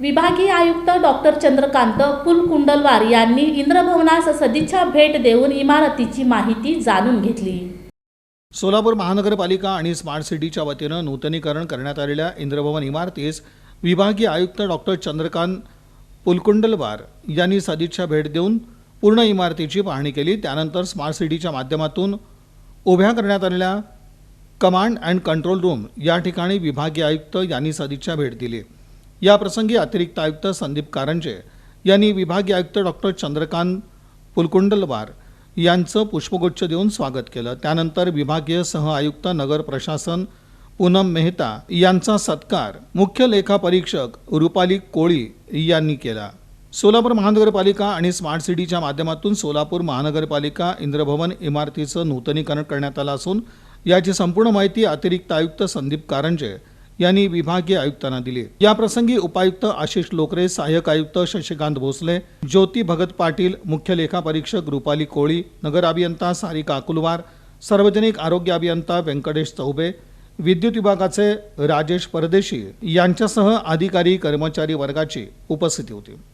विभागीय आयुक्त डॉक्टर चंद्रकांत कुलकुंडलवार यांनी इंद्रभवनास सदिच्छा भेट देऊन इमारतीची माहिती जाणून घेतली. सोलापूर महानगरपालिका आणि स्मार्ट सिटीच्या वतीनं नूतनीकरण करण्यात आलेल्या इंद्रभवन इमारतीस विभागीय आयुक्त डॉक्टर चंद्रकांत पुलकुंडलवार यांनी सदिच्छा भेट देऊन पूर्ण इमारतीची पाहणी केली. त्यानंतर स्मार्ट सिटीच्या माध्यमातून उभ्या करण्यात आलेल्या कमांड अँड कंट्रोल रूम या ठिकाणी विभागीय आयुक्त यांनी सदिच्छा भेट दिली. याप्रसंगी अतिरिक्त आयुक्त संदीप कारंजे यांनी विभागीय आयुक्त डॉक्टर चंद्रकांत पुलकुंडलवार यांचं पुष्पगुच्छ देऊन स्वागत केलं. त्यानंतर विभागीय सह आयुक्त नगर प्रशासन पूनम मेहता यांचा सत्कार मुख्य लेखा परीक्षक रुपाली कोळी यांनी केला. सोलापूर महानगरपालिका आणि स्मार्ट सिटीच्या माध्यमातून सोलापूर महानगरपालिका इंद्रभवन इमारतीचं नूतनीकरण करण्यात आलं असून याची संपूर्ण माहिती अतिरिक्त आयुक्त संदीप कारंजे यांनी विभागीय आयुक्तांना दिली. या प्रसंगी उपायुक्त आशिष लोकरे सहाय्यक आयुक्त शशिकांत भोसले ज्योती भगत पाटील मुख्य लेखापरीक्षक रुपाली कोळी नगर अभियंता सारिका अकुलवार सार्वजनिक आरोग्य अभियंता व्यंकटेश चौबे विद्युत विभागाचे राजेश परदेशी यांच्यासह अधिकारी कर्मचारी वर्गाची उपस्थिती होती.